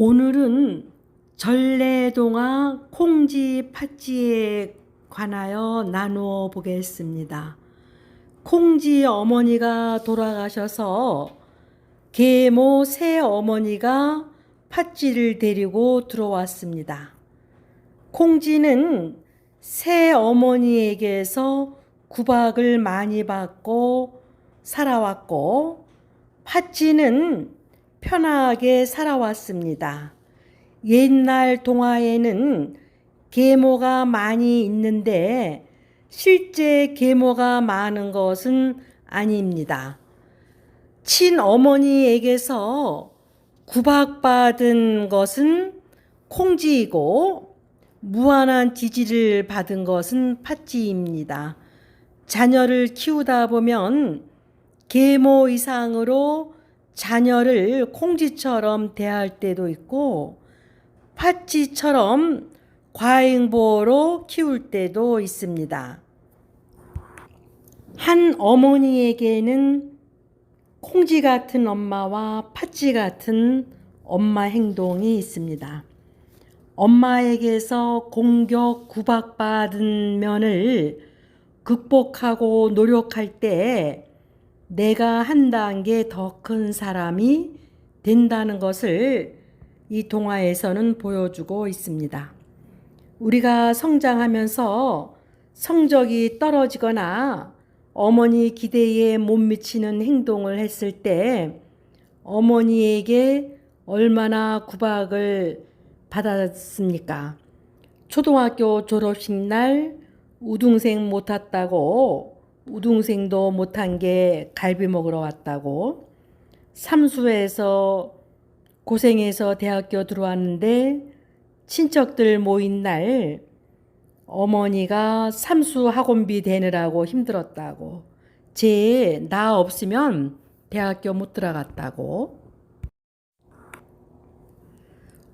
오늘은 전래동화 콩지 팥지에 관하여 나누어 보겠습니다. 콩지 어머니가 돌아가셔서 계모 새 어머니가 팥지를 데리고 들어왔습니다. 콩지는 새 어머니에게서 구박을 많이 받고 살아왔고 팥지는 편하게 살아왔습니다. 옛날 동화에는 계모가 많이 있는데 실제 계모가 많은 것은 아닙니다. 친어머니에게서 구박받은 것은 콩지이고 무한한 지지를 받은 것은 팥지입니다. 자녀를 키우다 보면 계모 이상으로 자녀를 콩지처럼 대할 때도 있고 팥쥐처럼 과잉보로 키울 때도 있습니다. 한 어머니에게는 콩쥐 같은 엄마와 팥쥐 같은 엄마 행동이 있습니다. 엄마에게서 공격, 구박받은 면을 극복하고 노력할 때 내가 한 단계 더 큰 사람이 된다는 것을 이 동화에서는 보여주고 있습니다. 우리가 성장하면서 성적이 떨어지거나 어머니 기대에 못 미치는 행동을 했을 때 어머니에게 얼마나 구박을 받았습니까? 초등학교 졸업식 날 우등생 못 탔다고 우등생도 못한 게 갈비 먹으러 왔다고 삼수에서 고생해서 대학교 들어왔는데 친척들 모인 날 어머니가 삼수 학원비 대느라고 힘들었다고. 제 나 없으면 대학교 못 들어갔다고.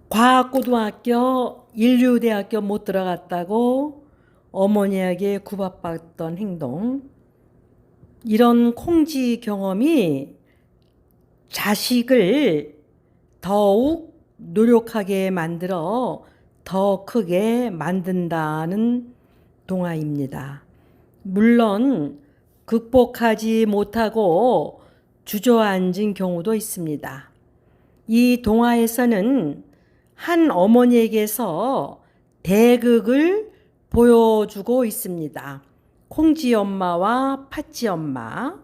과학고등학교 인류대학교 못 들어갔다고 어머니에게 구박받던 행동 이런 콩지 경험이 자식을 더욱 노력하게 만들어 더 크게 만든다는 동화입니다. 물론 극복하지 못하고 주저앉은 경우도 있습니다. 이 동화에서는 한 어머니에게서 대극을 보여주고 있습니다. 콩지 엄마와 팥지 엄마.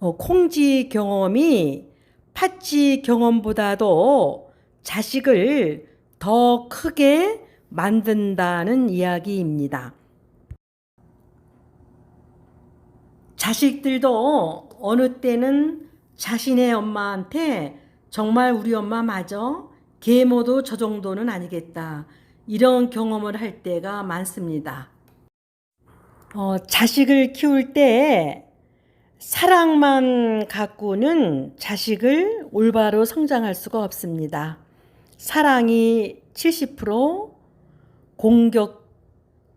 어, 콩지 경험이 팥지 경험보다도 자식을 더 크게 만든다는 이야기입니다. 자식들도 어느 때는 자신의 엄마한테 정말 우리 엄마 맞아? 계모도 저 정도는 아니겠다. 이런 경험을 할 때가 많습니다. 어, 자식을 키울 때 사랑만 갖고는 자식을 올바로 성장할 수가 없습니다. 사랑이 70%, 공격,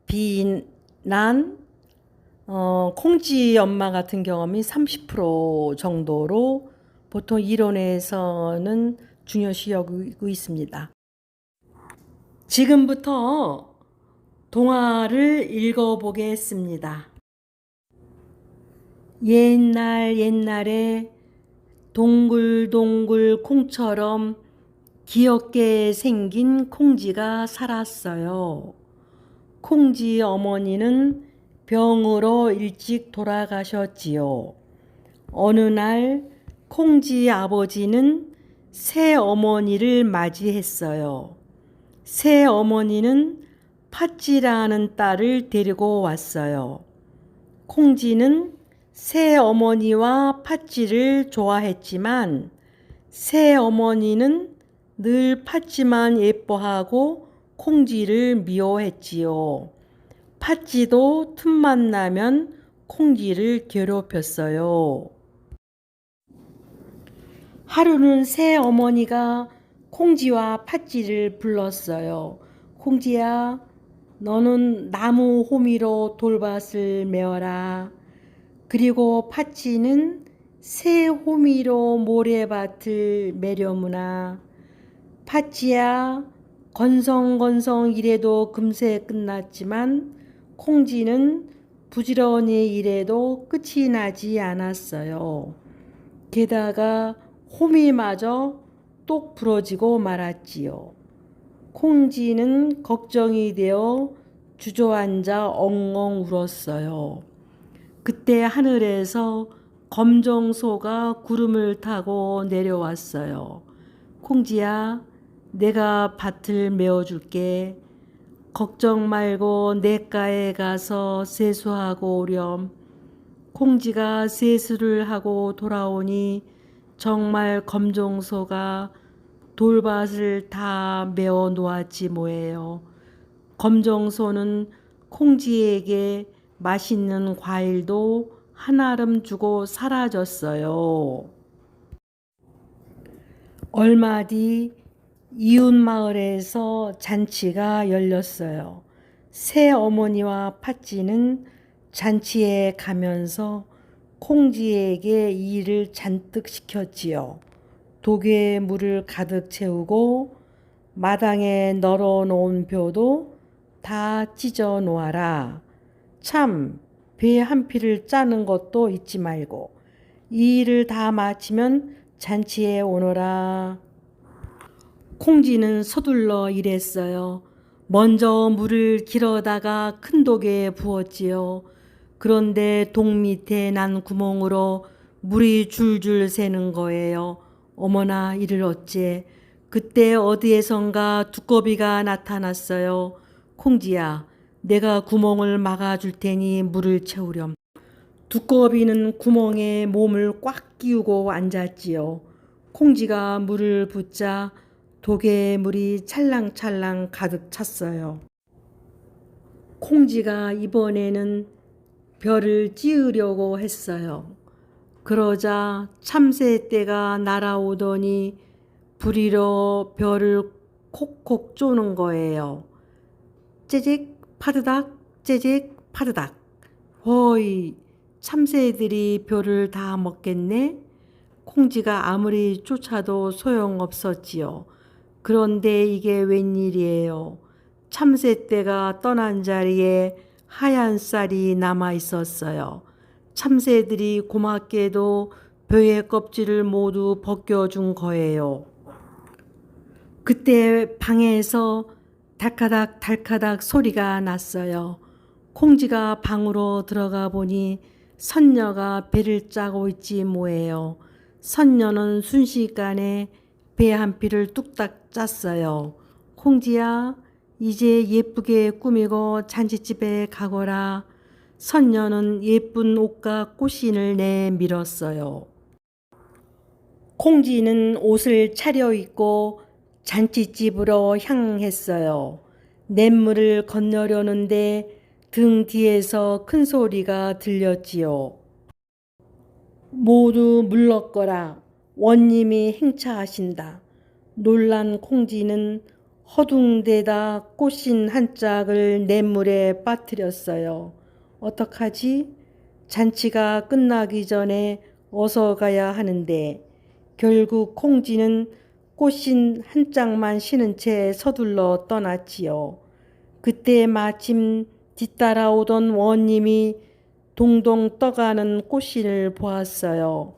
비난, 어, 콩쥐 엄마 같은 경험이 30% 정도로 보통 이론에서는 중요시 여기고 있습니다. 지금부터 동화를 읽어보겠습니다. 옛날 옛날에 동글동글 콩처럼 귀엽게 생긴 콩쥐가 살았어요. 콩쥐 어머니는 병으로 일찍 돌아가셨지요. 어느 날 콩쥐 아버지는 새 어머니를 맞이했어요. 새 어머니는 팥쥐라는 딸을 데리고 왔어요. 콩쥐는 새 어머니와 팥쥐를 좋아했지만 새 어머니는 늘 팥쥐만 예뻐하고 콩쥐를 미워했지요. 팥쥐도 틈만 나면 콩쥐를 괴롭혔어요. 하루는 새 어머니가 콩쥐와 팥쥐를 불렀어요. 콩쥐야, 너는 나무 호미로 돌밭을 메어라. 그리고 팥쥐는 새 호미로 모래밭을 메려무나. 팥쥐야 건성건성 일해도 금세 끝났지만 콩쥐는 부지런히 일해도 끝이 나지 않았어요. 게다가 호미마저 똑 부러지고 말았지요. 콩쥐는 걱정이 되어 주저앉아 엉엉 울었어요. 그때 하늘에서 검정소가 구름을 타고 내려왔어요. 콩쥐야, 내가 밭을 메워줄게. 걱정 말고 내가에 가서 세수하고 오렴. 콩쥐가 세수를 하고 돌아오니 정말 검정소가 돌밭을 다 메워 놓았지 뭐예요. 검정소는 콩쥐에게 맛있는 과일도 한아름 주고 사라졌어요. 얼마 뒤 이웃 마을에서 잔치가 열렸어요. 새 어머니와 팥쥐는 잔치에 가면서 콩쥐에게 일을 잔뜩 시켰지요. 독에 물을 가득 채우고 마당에 널어 놓은 벼도 다 찢어 놓아라. 참, 배 한 피를 짜는 것도 잊지 말고 이 일을 다 마치면 잔치에 오너라. 콩쥐는 서둘러 일했어요. 먼저 물을 길어다가 큰 독에 부었지요. 그런데 독 밑에 난 구멍으로 물이 줄줄 새는 거예요. 어머나 이를 어째. 그때 어디에선가 두꺼비가 나타났어요. 콩쥐야, 내가 구멍을 막아줄 테니 물을 채우렴. 두꺼비는 구멍에 몸을 꽉 끼우고 앉았지요. 콩쥐가 물을 붓자 독에 물이 찰랑찰랑 가득 찼어요. 콩쥐가 이번에는 별을 찌으려고 했어요. 그러자 참새 떼가 날아오더니 부리러 별을 콕콕 쪼는 거예요. 째직 파드닥 째직 파드닥 허이 참새들이 별을 다 먹겠네. 콩쥐가 아무리 쫓아도 소용없었지요. 그런데 이게 웬일이에요. 참새떼가 떠난 자리에 하얀 쌀이 남아 있었어요. 참새들이 고맙게도 벼의 껍질을 모두 벗겨준 거예요. 그때 방에서 달카닥 달카닥 소리가 났어요. 콩쥐가 방으로 들어가 보니 선녀가 배를 짜고 있지 뭐예요. 선녀는 순식간에 배 한 피를 뚝딱 짰어요. 콩쥐야, 이제 예쁘게 꾸미고 잔치집에 가거라. 선녀는 예쁜 옷과 꽃신을 내밀었어요. 콩쥐는 옷을 차려입고 잔치집으로 향했어요. 냇물을 건너려는데 등 뒤에서 큰 소리가 들렸지요. 모두 물러거라. 원님이 행차하신다. 놀란 콩쥐는 허둥대다 꽃신 한 짝을 냇물에 빠뜨렸어요. 어떡하지? 잔치가 끝나기 전에 어서 가야 하는데 결국 콩쥐는 꽃신 한 짝만 신은 채 서둘러 떠났지요. 그때 마침 뒤따라오던 원님이 동동 떠가는 꽃신을 보았어요.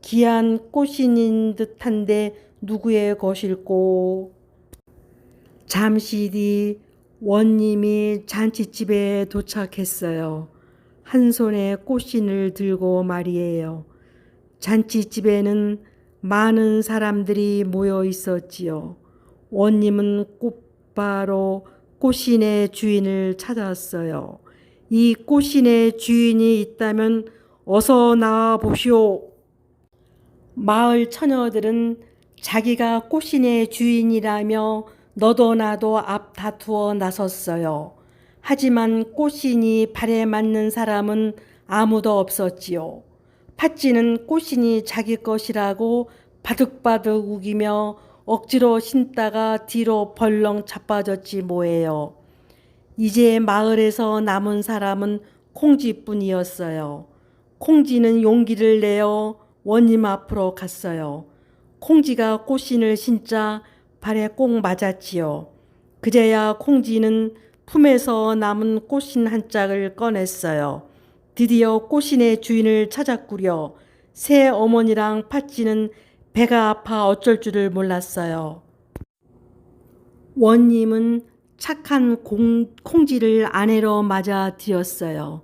귀한 꽃신인 듯한데 누구의 것일꼬? 잠시 뒤 원님이 잔치집에 도착했어요. 한 손에 꽃신을 들고 말이에요. 잔치집에는 많은 사람들이 모여 있었지요. 원님은 곧바로 꽃신의 주인을 찾았어요. 이 꽃신의 주인이 있다면 어서 나와 보시오. 마을 처녀들은 자기가 꽃신의 주인이라며 너도 나도 앞 다투어 나섰어요. 하지만 꽃신이 발에 맞는 사람은 아무도 없었지요. 팥쥐는 꽃신이 자기 것이라고 바득바득 우기며 억지로 신다가 뒤로 벌렁 자빠졌지 뭐예요. 이제 마을에서 남은 사람은 콩쥐뿐이었어요. 콩쥐는 용기를 내어 원님 앞으로 갔어요. 콩쥐가 꽃신을 신자 발에 꼭 맞았지요. 그제야 콩쥐는 품에서 남은 꽃신 한 짝을 꺼냈어요. 드디어 꽃신의 주인을 찾았구려. 새 어머니랑 팥쥐는 배가 아파 어쩔 줄을 몰랐어요. 원님은 착한 공, 콩쥐를 아내로 맞아 들였어요.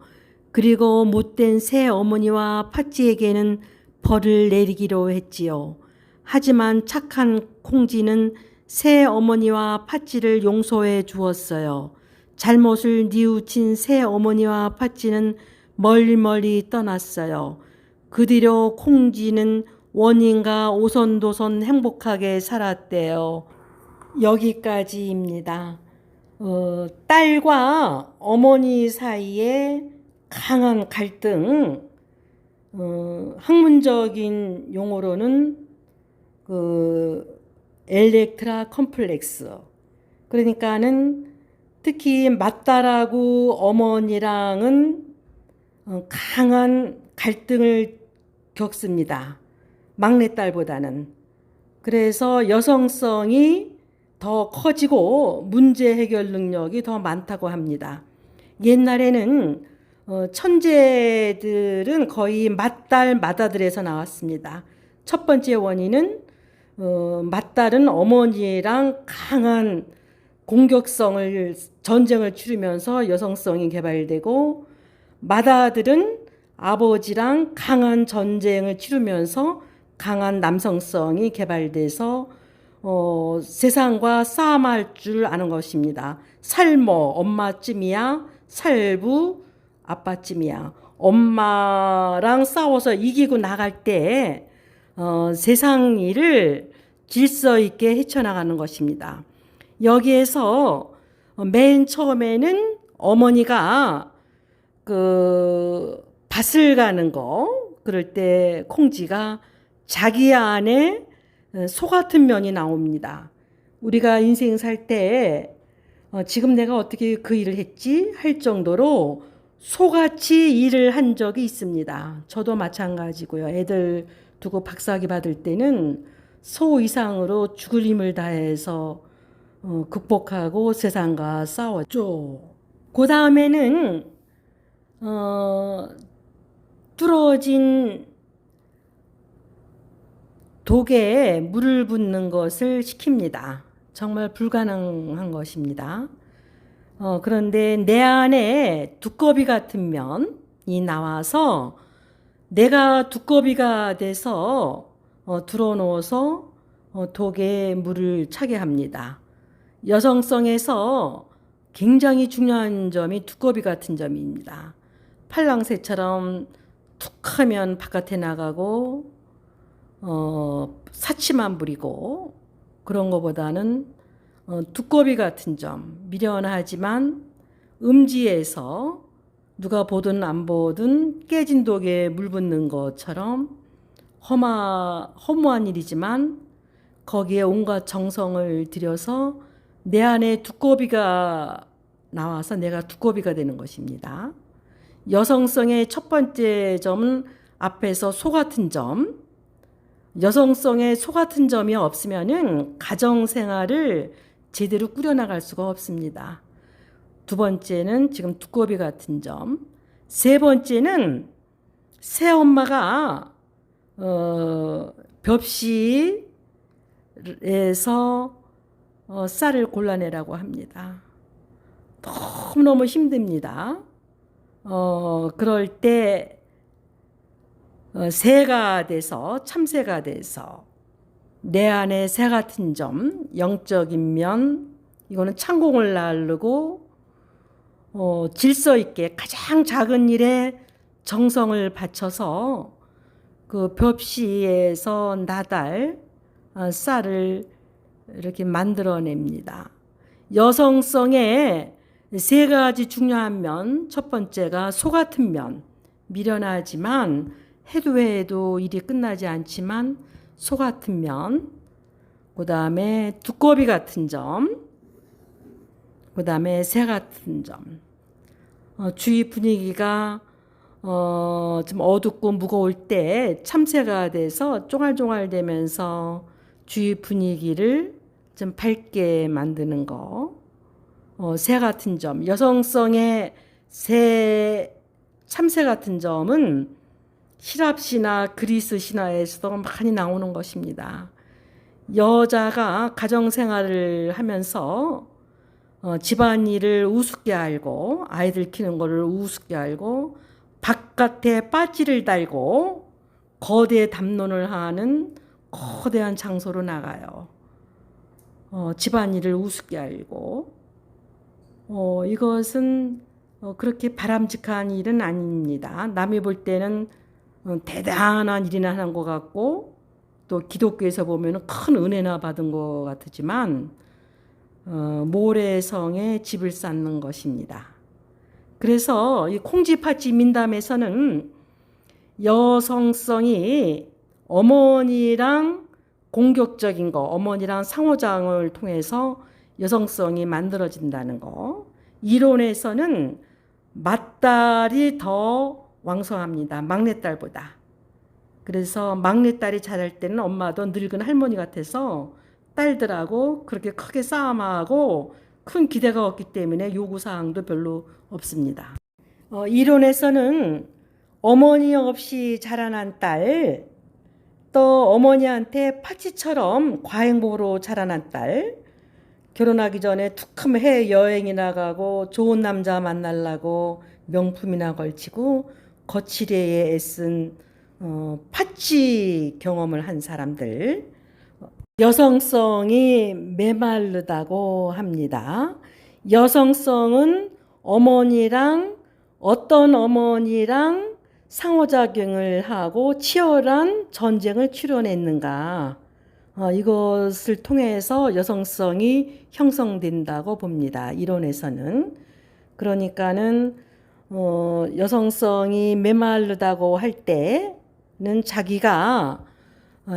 그리고 못된 새 어머니와 팥쥐에게는 벌을 내리기로 했지요. 하지만 착한 콩쥐는 새 어머니와 팥쥐를 용서해 주었어요. 잘못을 뉘우친 새 어머니와 팥쥐는 멀리 멀리 떠났어요. 그 뒤로 콩쥐는 원인과 오손도손 행복하게 살았대요. 여기까지입니다. 어, 딸과 어머니 사이에 강한 갈등, 어, 학문적인 용어로는 그 엘렉트라 컴플렉스. 그러니까는 특히 맞다라고 어머니랑은 어, 강한 갈등을 겪습니다. 막내딸보다는. 그래서 여성성이 더 커지고 문제 해결 능력이 더 많다고 합니다. 옛날에는 어, 천재들은 거의 맏딸 맏아들에서 나왔습니다. 첫 번째 원인은 어, 맏딸은 어머니랑 강한 공격성을 전쟁을 치르면서 여성성이 개발되고 맏아들은 아버지랑 강한 전쟁을 치르면서 강한 남성성이 개발돼서 어, 세상과 싸움할 줄 아는 것입니다. 살모 엄마쯤이야 살부 아빠쯤이야 엄마랑 싸워서 이기고 나갈 때 어, 세상 일을 질서 있게 헤쳐나가는 것입니다. 여기에서 맨 처음에는 어머니가 그 밭을 가는 거 그럴 때 콩쥐가 자기 안에 소 같은 면이 나옵니다. 우리가 인생 살때 어, 지금 내가 어떻게 그 일을 했지 할 정도로 소같이 일을 한 적이 있습니다. 저도 마찬가지고요. 애들 두고 박사학위 받을 때는 소 이상으로 죽을 힘을 다해서 어, 극복하고 세상과 싸웠죠. 그 다음에는 어, 뚫어진 독에 물을 붓는 것을 시킵니다. 정말 불가능한 것입니다. 어, 그런데 내 안에 두꺼비 같은 면이 나와서 내가 두꺼비가 돼서 어, 들어놓아서 어, 독에 물을 차게 합니다. 여성성에서 굉장히 중요한 점이 두꺼비 같은 점입니다. 팔랑새처럼 툭 하면 바깥에 나가고 어, 사치만 부리고 그런 것보다는 어, 두꺼비 같은 점 미련하지만 음지에서 누가 보든 안 보든 깨진 독에 물 붓는 것처럼 험하, 허무한 일이지만 거기에 온갖 정성을 들여서 내 안에 두꺼비가 나와서 내가 두꺼비가 되는 것입니다. 여성성의 첫 번째 점은 앞에서 소 같은 점, 여성성의 소 같은 점이 없으면은 가정 생활을 제대로 꾸려나갈 수가 없습니다. 두 번째는 지금 두꺼비 같은 점. 세 번째는 새 엄마가 어, 벽시에서 어, 쌀을 골라내라고 합니다. 너무너무 힘듭니다. 어, 그럴 때 어, 새가 돼서 참새가 돼서 내 안에 새 같은 점, 영적인 면, 이거는 창공을 나르고 어, 질서 있게 가장 작은 일에 정성을 바쳐서 그 벽시에서 나달 어, 쌀을 이렇게 만들어냅니다. 여성성의 세 가지 중요한 면, 첫 번째가 소 같은 면, 미련하지만 해도 해도 일이 끝나지 않지만 소 같은 면, 그 다음에 두꺼비 같은 점, 그 다음에 새 같은 점. 어, 주위 분위기가 어, 좀 어둡고 무거울 때 참새가 돼서 쫑알쫑알 되면서 주위 분위기를 좀 밝게 만드는 거. 어, 새 같은 점. 여성성의 새, 참새 같은 점은希腊 신화, 그리스 신화에서도 많이 나오는 것입니다. 여자가 가정 생활을 하면서 어, 집안일을 우습게 알고 아이들 키우는 거를 우습게 알고 바깥에 빠지를 달고 거대 담론을 하는 거대한 장소로 나가요. 어, 집안일을 우습게 알고 어, 이것은 어, 그렇게 바람직한 일은 아닙니다. 남이 볼 때는 어, 대단한 일이나 하는 것 같고 또 기독교에서 보면 큰 은혜나 받은 것 같지만 어, 모래성에 집을 쌓는 것입니다. 그래서 이 콩쥐팥쥐 민담에서는 여성성이 어머니랑 공격적인 거, 어머니랑 상호작용을 통해서 여성성이 만들어진다는 거. 이론에서는 맏딸이 더 왕성합니다. 막내딸보다. 그래서 막내딸이 자랄 때는 엄마도 늙은 할머니 같아서 딸들하고 그렇게 크게 싸움하고 큰 기대가 없기 때문에 요구사항도 별로 없습니다. 어, 이론에서는 어머니 없이 자라난 딸, 또 어머니한테 파치처럼 과행복으로 자라난 딸, 결혼하기 전에 툭하면 해외 여행이 나가고 좋은 남자 만나려고 명품이나 걸치고 거칠애에 애쓴 어, 파치 경험을 한 사람들, 여성성이 메마르다고 합니다. 여성성은 어머니랑 어떤 어머니랑 상호작용을 하고 치열한 전쟁을 치러냈는가. 어, 이것을 통해서 여성성이 형성된다고 봅니다. 이론에서는. 그러니까는 어, 여성성이 메마르다고 할 때는 자기가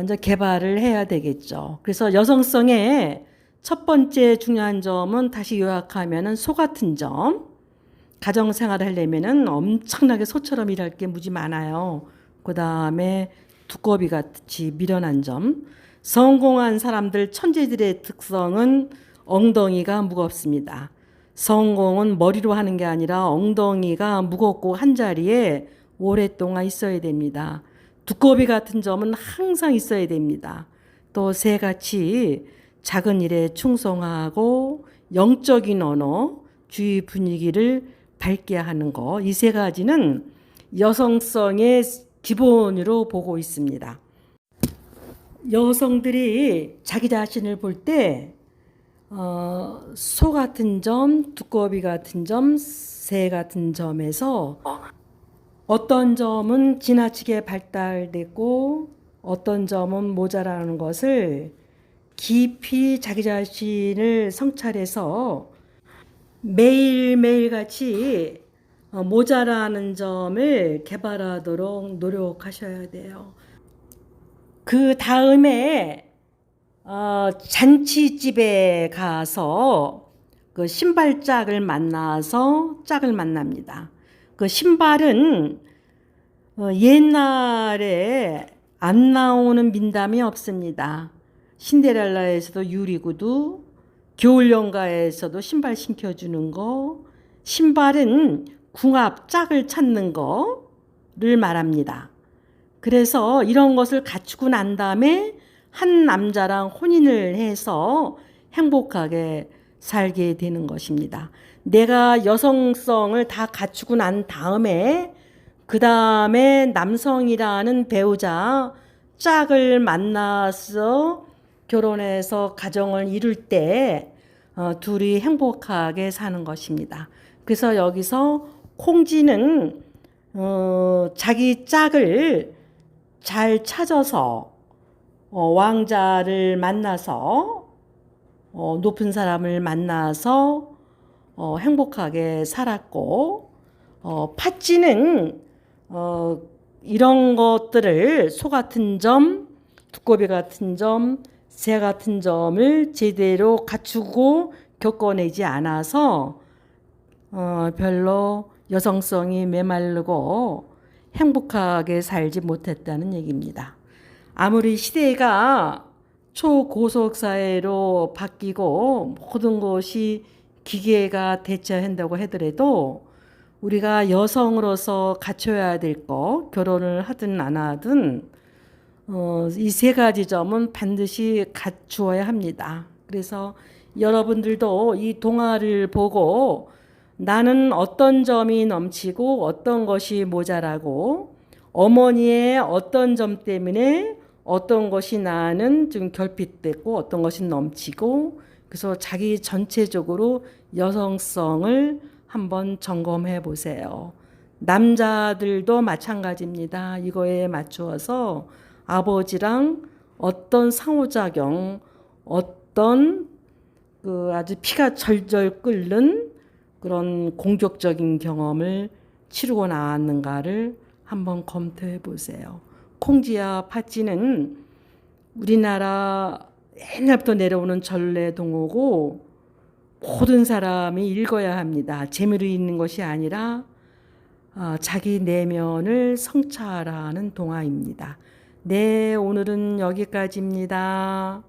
이제 개발을 해야 되겠죠. 그래서 여성성의 첫 번째 중요한 점은 다시 요약하면은 소 같은 점. 가정 생활을 하려면은 엄청나게 소처럼 일할 게 무지 많아요. 그 다음에 두꺼비 같이 미련한 점. 성공한 사람들 천재들의 특성은 엉덩이가 무겁습니다. 성공은 머리로 하는 게 아니라 엉덩이가 무겁고 한 자리에 오랫동안 있어야 됩니다. 두꺼비 같은 점은 항상 있어야 됩니다. 또 새같이 작은 일에 충성하고 영적인 언어, 주위 분위기를 밝게 하는 거, 이 세 가지는 여성성의 기본으로 보고 있습니다. 여성들이 자기 자신을 볼 때, 어, 소 같은 점, 두꺼비 같은 점, 새 같은 점에서 어떤 점은 지나치게 발달됐고 어떤 점은 모자라는 것을 깊이 자기 자신을 성찰해서 매일매일 같이 어, 모자라는 점을 개발하도록 노력하셔야 돼요. 그 다음에 어, 잔치집에 가서 그 신발짝을 만나서 짝을 만납니다. 그 신발은 어, 옛날에 안 나오는 민담이 없습니다. 신데렐라에서도 유리구두, 겨울연가에서도 신발 신겨주는 거, 신발은 궁합 짝을 찾는 거를 말합니다. 그래서 이런 것을 갖추고 난 다음에 한 남자랑 혼인을 해서 행복하게 살게 되는 것입니다. 내가 여성성을 다 갖추고 난 다음에 그 다음에 남성이라는 배우자 짝을 만나서 결혼해서 가정을 이룰 때 어, 둘이 행복하게 사는 것입니다. 그래서 여기서 콩쥐는 어, 자기 짝을 잘 찾아서 어, 왕자를 만나서 어, 높은 사람을 만나서 어, 행복하게 살았고 어, 팥쥐는 어, 이런 것들을 소 같은 점, 두꺼비 같은 점, 새 같은 점을 제대로 갖추고 겪어내지 않아서 어, 별로 여성성이 메말르고 행복하게 살지 못했다는 얘기입니다. 아무리 시대가 초고속 사회로 바뀌고 모든 것이 기계가 대체한다고 하더라도 우리가 여성으로서 갖춰야 될 것, 결혼을 하든 안 하든 어, 이 세 가지 점은 반드시 갖추어야 합니다. 그래서 여러분들도 이 동화를 보고 나는 어떤 점이 넘치고 어떤 것이 모자라고 어머니의 어떤 점 때문에 어떤 것이 나는 좀 결핍됐고 어떤 것이 넘치고 그래서 자기 전체적으로 여성성을 한번 점검해 보세요. 남자들도 마찬가지입니다. 이거에 맞추어서 아버지랑 어떤 상호작용, 어떤 그 아주 피가 절절 끓는 그런 공격적인 경험을 치르고 나왔는가를 한번 검토해 보세요. 콩지와 팥쥐는 우리나라 옛날부터 내려오는 전래 동호고 모든 사람이 읽어야 합니다. 재미로 읽는 것이 아니라 어, 자기 내면을 성찰하는 동화입니다. 네, 오늘은 여기까지입니다.